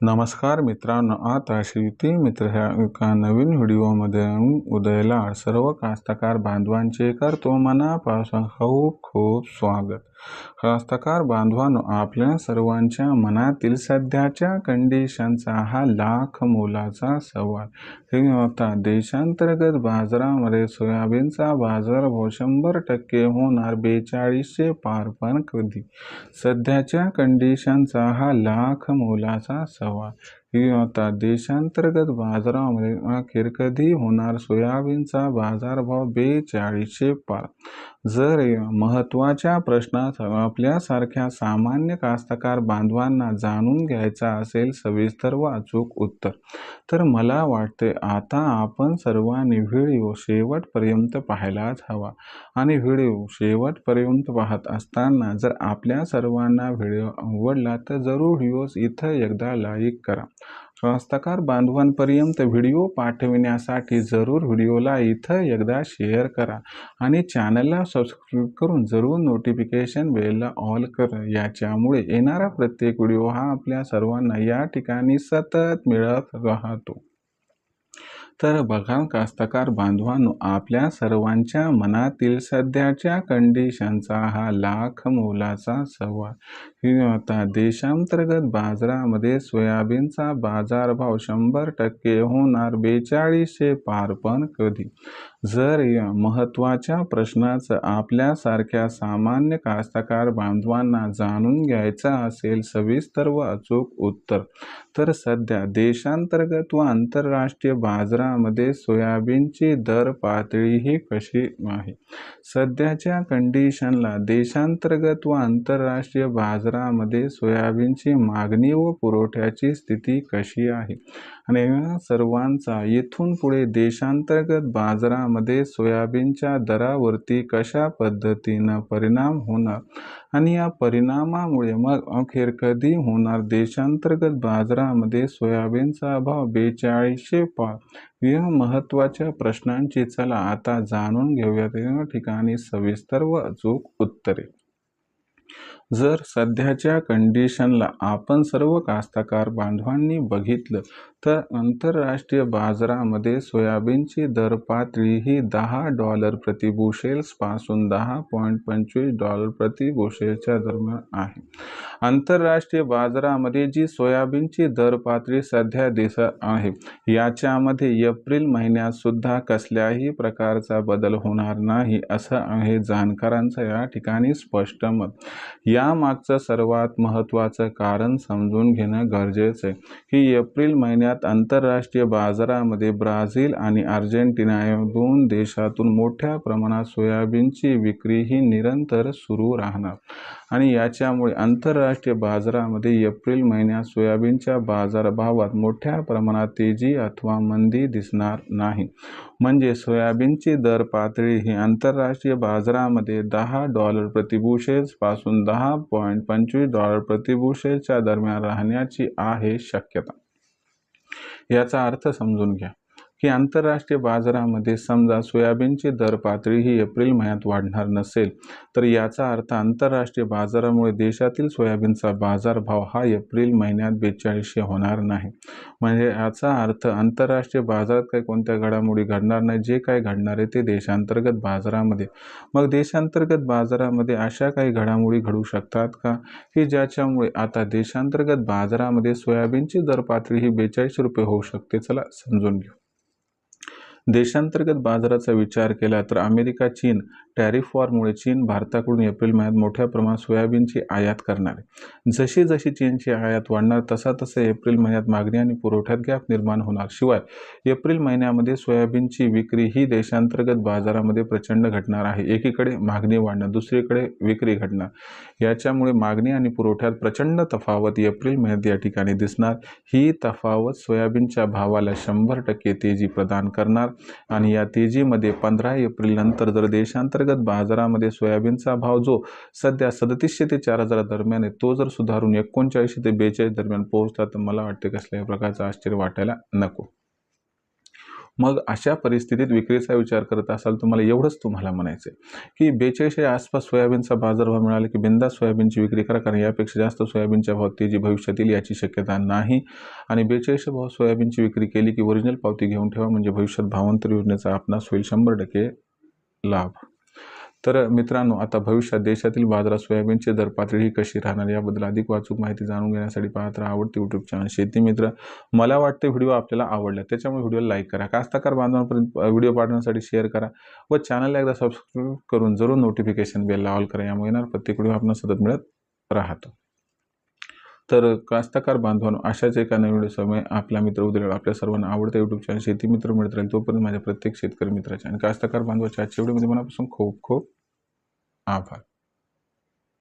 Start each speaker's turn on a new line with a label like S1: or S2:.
S1: नमस्कार मित्रांनो आता शेती मित्र ह्या एका नवीन व्हिडिओमध्ये उदयला सर्व कास्तकार बांधवांचे करतो मनापासून खूप खूप स्वागत. कास्तकार बांधवांनो आपल्या सर्वांच्या मनातील सध्याच्या कंडिशनचा हा लाख मोलाचा सवाल. हे आता देशांतर्गत बाजारामध्ये सोयाबीनचा बाजारभाव शंभर टक्के होणार बेचाळीसशे पार पण कधी? सध्याच्या कंडिशनचा हा लाख मोलाचा सवाल ही आता देशांतर्गत बाजारामध्ये अखेर कधी होणार सोयाबीनचा बाजारभाव बेचाळीसशे पार जर महत्त्वाच्या प्रश्नाचं आपल्यासारख्या सामान्य कास्तकार बांधवांना जाणून घ्यायचा असेल सविस्तर व अचूक उत्तर. तर मला वाटते आता आपण सर्वांनी व्हिडिओ शेवटपर्यंत पाहायलाच हवा. आणि व्हिडिओ शेवटपर्यंत पाहत असताना जर आपल्या सर्वांना व्हिडिओ आवडला तर जरूर व्हिडिओज इथं एकदा लाईक करा. कास्तकार बांधवांपर्यंत व्हिडिओ पाठविण्यासाठी जरूर व्हिडिओला इथं एकदा शेअर करा आणि चॅनलला सबस्क्राईब करून जरूर नोटिफिकेशन बेलला ऑल करा. याच्यामुळे येणारा प्रत्येक व्हिडिओ हा आपल्या सर्वांना या ठिकाणी सतत मिळत राहतो. तर बघा कास्तकार बांधवांनो आपल्या सर्वांच्या मनातील सध्याच्या कंडिशनचा हा लाख मोलाचा सवाल. ही आता देशांतर्गत बाजारामध्ये सोयाबीनचा बाजारभाव शंभर टक्के होणार बेचाळीसशे पार पण कधी? जर या महत्त्वाच्या प्रश्नाचं आपल्यासारख्या सामान्य कास्तकार बांधवांना जाणून घ्यायचं असेल सविस्तर व अचूक उत्तर तर सध्या देशांतर्गत व आंतरराष्ट्रीय बाजारामध्ये सोयाबीनची दर पातळीही कशी आहे? सध्याच्या कंडिशनला देशांतर्गत व आंतरराष्ट्रीय बाजारामध्ये सोयाबीनची मागणी व पुरवठ्याची स्थिती कशी आहे? आणि या सर्वांचा येथून पुढे देशांतर्गत बाजारामध्ये सोयाबीनच्या दरावरती कशा पद्धतीनं परिणाम होणार? आणि या परिणामामुळे मग अखेर कधी होणार देशांतर्गत बाजारामध्ये सोयाबीनचा भाव बेचाळीसशे पाच या महत्त्वाच्या प्रश्नांची चला आता जाणून घेऊयात. या ठिकाणी सविस्तर व अचूक उत्तरे. जर सध्याच्या कंडिशनला आपण सर्व कास्तकार बांधवांनी बघितलं तर आंतरराष्ट्रीय बाजारामध्ये सोयाबीनची दर पातळी ही दहा डॉलर प्रति बुशेल्सपासून दहा पॉईंट पंचवीस डॉलर प्रति बुशेलच्या दरम्यान आहे. आंतरराष्ट्रीय बाजारामध्ये जी सोयाबीनची दर पातळी सध्या दिसत आहे याच्यामध्ये एप्रिल महिन्यात सुद्धा कसल्याही प्रकारचा बदल होणार नाही असं आहे जाणकारांचं या ठिकाणी स्पष्ट मत. या यामागचं सर्वात महत्त्वाचं कारण समजून घेणं गरजेचं आहे. की एप्रिल महिन्यात आंतरराष्ट्रीय बाजारामध्ये ब्राझील आणि अर्जेंटिना या दोन देशातून मोठ्या प्रमाणात सोयाबीनची विक्री ही निरंतर सुरू राहणार. आणि याच्यामुळे आंतरराष्ट्रीय बाजारामध्ये एप्रिल महिन्यात सोयाबीनच्या बाजारभावात मोठ्या प्रमाणात तेजी अथवा मंदी दिसणार नाही. म्हणजे सोयाबीनची दर पातळी ही आंतरराष्ट्रीय बाजारामध्ये दहा डॉलर प्रतिबुशेल्सपासून दहा पॉईंट पंचवीस डॉलर प्रतिभूषेच्या दरम्यान राहण्याची आहे शक्यता. याचा अर्थ समजून घ्या. की आंतरराष्ट्रीय बाजारामध्ये समजा सोयाबीनची दर पातळी ही एप्रिल महिन्यात वाढणार नसेल तर याचा अर्थ आंतरराष्ट्रीय बाजारामुळे देशातील सोयाबीनचा बाजारभाव हा एप्रिल महिन्यात बेचाळीसशे होणार नाही. म्हणजे याचा अर्थ आंतरराष्ट्रीय बाजारात काही कोणत्या घडामोडी घडणार नाही जे काय घडणार आहे ते देशांतर्गत बाजारामध्ये. मग देशांतर्गत बाजारामध्ये अशा काही घडामोडी घडू शकतात का? की ज्याच्यामुळे आता देशांतर्गत बाजारामध्ये सोयाबीनची दर पातळी ही बेचाळीस रुपये होऊ शकते चला समजून घेऊ. देशांतर्गत बाजाराचा विचार केला तर अमेरिका चीन टॅरिफ वॉरमुळे चीन भारताकडून एप्रिल महिन्यात मोठ्या प्रमाणात सोयाबीनची आयात करणार आहे. जशी जशी चीनची आयात वाढणार तसा तसा एप्रिल महिन्यात मागणी आणि पुरवठ्यात गॅप निर्माण होणार. शिवाय एप्रिल महिन्यामध्ये सोयाबीनची विक्री ही देशांतर्गत बाजारामध्ये प्रचंड घटणार आहे. एकीकडे मागणी वाढणार दुसरीकडे विक्री घडणार याच्यामुळे मागणी आणि पुरवठ्यात प्रचंड तफावत एप्रिल महिन्यात या ठिकाणी दिसणार. ही तफावत सोयाबीनच्या भावाला शंभर टक्के तेजी प्रदान करणार. आणि या तेजीमध्ये पंधरा एप्रिल नंतर जर देशांतर्गत बाजारामध्ये सोयाबीनचा भाव जो सध्या सदतीसशे ते चार हजार दरम्यान आहे तो जर सुधारून एकोणचाळीसशे ते बेचाळीस दरम्यान पोहोचला तर मला वाटते कसल्याही प्रकारचं आश्चर्य वाटायला नको. मग अशा परिस्थितीत विक्रीचा विचार करत असाल तुम्हाला एवढंच तुम्हाला म्हणायचं आहे की बेचाळीसच्या आसपास सोयाबीनचा बाजारभाव मिळाला की बिंदा सोयाबीनची विक्री करा कारण यापेक्षा जास्त सोयाबीनच्या भाव तेजी भविष्यात येईल याची शक्यता नाही. आणि बेचाळीसशे भाव सोयाबीनची विक्री केली की ओरिजिनल पावती घेऊन ठेवा म्हणजे भविष्यात भावांतर योजनेचा आपणास होईल शंभर टक्के लाभ. तर मित्रांनो आता भविष्यात देशातील बाजारात सोयाबीनची दर पातळी ही कशी राहणार याबद्दल अधिक वाचूक माहिती जाणून घेण्यासाठी पाहत राहा आवडते यूट्यूब चॅनल शेती मित्र. मला वाटते व्हिडिओ आपल्याला आवडला त्याच्यामुळे व्हिडिओला लाईक करा. कास्तकार बांधवांपर्यंत व्हिडिओ पाठवण्यासाठी शेअर करा व चॅनलला एकदा सबस्क्राईब करून जरूर नोटिफिकेशन बेलला ऑल करा. यामुळे येणार प्रत्येक व्हिडिओ आपण सतत मिळत राहतो. तर कास्तकार बांधवांनो अशाच एका नवीन समय आपला मित्र उद्या आपल्या सर्वांना आवडतं यूट्यूब चॅनल शेती मित्र मिळत राहील तोपर्यंत माझ्या प्रत्येक शेतकरी मित्राच्या आणि कास्तकार बांधवाच्या आजच्या व्हिडिओमध्ये मनापासून खूप खूप आभार.